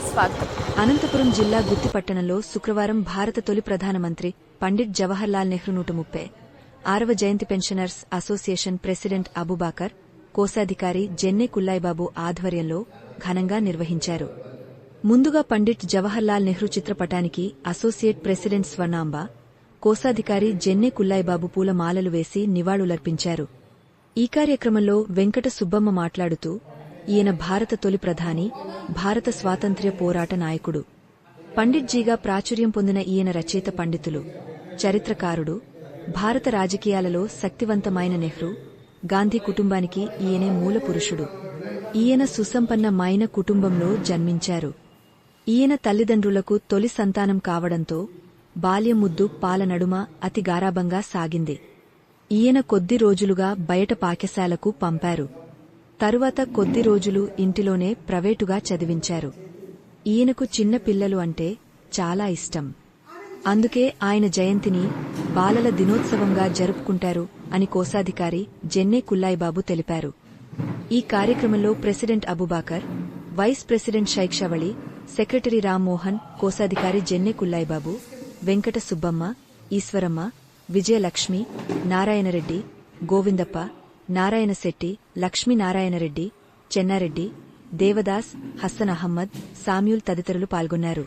స్వాగతం. అనంతపురం జిల్లా గుత్తిపట్టణంలో శుక్రవారం భారత తొలి ప్రధానమంత్రి పండిట్ జవహర్లాల్ నెహ్రూ నూట ముప్పై ఆరవ జయంతి పెన్షనర్స్ అసోసియేషన్ ప్రెసిడెంట్ అబుబాకర్ కోశాధికారి జెన్నె కుల్లాయిబాబు ఆధ్వర్యంలో ఘనంగా నిర్వహించారు. ముందుగా పండిట్ జవహర్లాల్ నెహ్రూ చిత్రపటానికి అసోసియేట్ ప్రెసిడెంట్ స్వర్ణాంబ కోశాధికారి జెన్నె కుల్లాయిబాబు పూలమాలలు వేసి నివాళులర్పించారు. ఈ కార్యక్రమంలో వెంకట సుబ్బమ్మ మాట్లాడుతూ ఈయన భారత తొలి ప్రధాని భారత స్వాతంత్ర్య పోరాట నాయకుడు. పండిట్జీగా ప్రాచుర్యం పొందిన ఈయన రచయిత పండితులు చరిత్రకారుడు భారత రాజకీయాలలో శక్తివంతమైన నెహ్రూ గాంధీ కుటుంబానికి ఈయనే మూల పురుషుడు. ఈయన సుసంపన్నమైన కుటుంబంలో జన్మించారు. ఈయన తల్లిదండ్రులకు తొలి సంతానం కావడంతో బాల్యం ముద్దు పాల నడుమ అతి గారాబంగా సాగింది. ఈయన కొద్ది రోజులుగా బయట పాఠశాలకు పంపారు. తరువాత కొద్ది రోజులు ఇంటిలోనే ప్రైవేటుగా చదివించారు. ఈయనకు చిన్న పిల్లలు అంటే చాలా ఇష్టం. అందుకే ఆయన జయంతిని బాలల దినోత్సవంగా జరుపుకుంటారు అని కోశాధికారి జెన్నే కుల్లాయిబాబు తెలిపారు. ఈ కార్యక్రమంలో president Abubakar vice president Shaikshavali secretary Rammohan కోశాధికారి జెన్నె కుల్లాయిబాబు వెంకట సుబ్బమ్మ ఈశ్వరమ్మ విజయలక్ష్మి నారాయణరెడ్డి గోవిందప్ప నారాయణశెట్టి లక్ష్మీనారాయణరెడ్డి చెన్నారెడ్డి దేవదాస్ హస్సన్ అహ్మద్ సామ్యూల్ తదితరులు పాల్గొన్నారు.